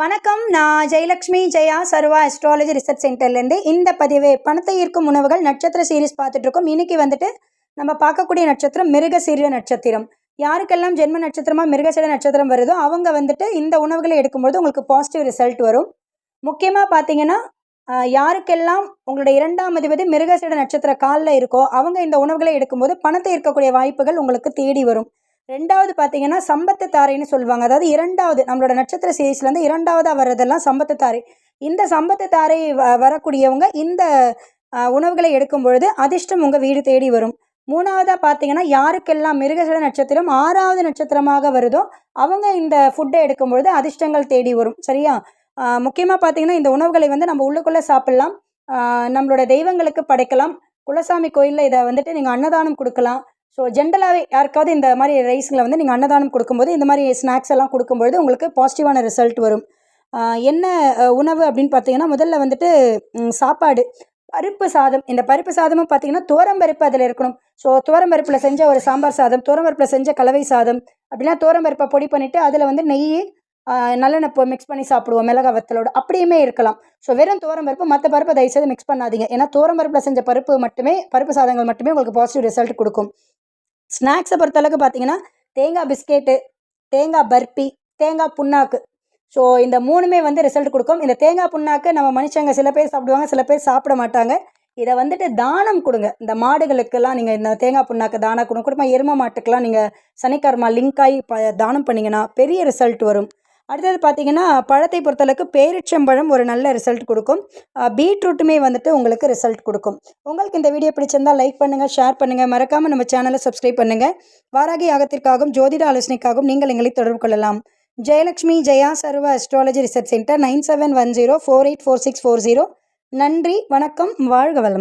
வணக்கம். நான் Jayalakshmi Jaya Sarva astrology research சென்டர்லேருந்து இந்த பதிவு பணத்தை ஈர்க்கும் உணவுகள் நட்சத்திர சீரிஸ் பார்த்துட்ருக்கோம் இன்றைக்கி வந்துட்டு நம்ம பார்க்கக்கூடிய நட்சத்திரம் மிருகசீரிய நட்சத்திரம். யாருக்கெல்லாம் ஜென்ம நட்சத்திரமாக மிருகசீர நட்சத்திரம் வருதோ அவங்க வந்துட்டு இந்த உணவுகளை எடுக்கும்போது உங்களுக்கு பாசிட்டிவ் ரிசல்ட் வரும். முக்கியமாக பார்த்தீங்கன்னா யாருக்கெல்லாம் உங்களோட இரண்டாம் அதிபதி மிருகசீட நட்சத்திர காலில் இருக்கோ அவங்க இந்த உணவுகளை எடுக்கும்போது பணத்தை இருக்கக்கூடிய வாய்ப்புகள் உங்களுக்கு தேடி வரும். ரெண்டாவது பார்த்தீங்கன்னா சம்பத்து தாரைன்னு சொல்லுவாங்க. அதாவது இரண்டாவது நம்மளோட நட்சத்திர சீரீஸ்லேருந்து இரண்டாவதாக வர்றதெல்லாம் சம்பத்து தாரை. இந்த சம்பத்து தாரை வ வரக்கூடியவங்க இந்த உணவுகளை எடுக்கும் பொழுது அதிர்ஷ்டம் உங்கள் வீடு தேடி வரும். மூணாவதாக பார்த்தீங்கன்னா யாருக்கெல்லாம் மிருகசட நட்சத்திரம் ஆறாவது நட்சத்திரமாக வருதோ அவங்க இந்த ஃபுட்டை எடுக்கும் பொழுது அதிர்ஷ்டங்கள் தேடி வரும். சரியா? முக்கியமாக பார்த்தீங்கன்னா இந்த உணவுகளை வந்து நம்ம உள்ளுக்குள்ளே சாப்பிட்லாம். நம்மளோட தெய்வங்களுக்கு படைக்கலாம். குலசாமி கோயிலில் இதை வந்துட்டு நீங்கள் அன்னதானம் கொடுக்கலாம். ஸோ ஜென்ரலாகவே யாருக்காவது இந்த மாதிரி ரைஸ்களை வந்து நீங்கள் அன்னதானம் கொடுக்கும்போது இந்த மாதிரி ஸ்நாக்ஸ் எல்லாம் கொடுக்கும்பொழுது உங்களுக்கு பாசிட்டிவான ரிசல்ட் வரும். என்ன உணவு அப்படின்னு பார்த்தீங்கன்னா முதல்ல வந்துட்டு சாப்பாடு. பருப்பு சாதம். இந்த பருப்பு சாதமும் பார்த்தீங்கன்னா தோரம்பருப்பு அதில் இருக்கணும். ஸோ தோரம்பருப்பில் செஞ்ச ஒரு சாம்பார் சாதம் தோரம்பருப்பில் செஞ்ச கலவை சாதம் அப்படின்னா தோரம்பருப்பை பொடி பண்ணிவிட்டு அதில் வந்து நெய் ஆஹ், மிக்ஸ் பண்ணி சாப்பிடுவோம். மிளகா வத்தலோட அப்படியுமே இருக்கலாம். ஸோ வெறும் துவரம்பருப்பு மற்ற பருப்பை தயவுசெய்து மிக்ஸ் பண்ணாதீங்க. ஏன்னா துவரம்பருப்பில் செஞ்ச பருப்பு மட்டுமே பருப்பு சாதங்கள் மட்டுமே உங்களுக்கு பாசிட்டிவ் ரிசல்ட் கொடுக்கும். ஸ்நாக்ஸை பொறுத்தளவுக்கு பார்த்தீங்கன்னா தேங்காய் பிஸ்கெட்டு தேங்காய் பர்பி தேங்காய் புண்ணாக்கு. ஸோ இந்த மூணுமே வந்து ரிசல்ட் கொடுக்கும். இந்த தேங்காய் புண்ணாக்கு நம்ம மனுஷங்க சில பேர் சாப்பிடுவாங்க சில பேர் சாப்பிட மாட்டாங்க. இதை வந்துட்டு தானம் கொடுங்க. இந்த மாடுகளுக்கெல்லாம் நீங்கள் இந்த தேங்காய் புண்ணாக்கு தானம் கொடுங்க. குடும்பம் எரும மாட்டுக்கெல்லாம் நீங்கள் சனிக்கர்மா லிங்க் ஆகி ப தானம் பண்ணிங்கன்னா பெரிய ரிசல்ட் வரும். அடுத்தது பார்த்தீங்கன்னா பழத்தை பொறுத்தளவுக்கு பேரிச்சம்பழம் ஒரு நல்ல ரிசல்ட் கொடுக்கும். பீட்ரூட்டுமே வந்துட்டு உங்களுக்கு ரிசல்ட் கொடுக்கும். உங்களுக்கு இந்த வீடியோ பிடிச்சிருந்தால் லைக் பண்ணுங்கள் ஷேர் பண்ணுங்கள் மறக்காமல் நம்ம சேனலை சப்ஸ்கிரைப் பண்ணுங்கள் வாராகி யாகத்திற்காகவும் ஜோதிட ஆலோசனைக்காகவும் நீங்கள் எங்களை தொடர்பு கொள்ளலாம். Jayalakshmi Jaya Sarva astrology research centre nine seven one zero four eight four six four zero. நன்றி வணக்கம் வாழ்க வளம்.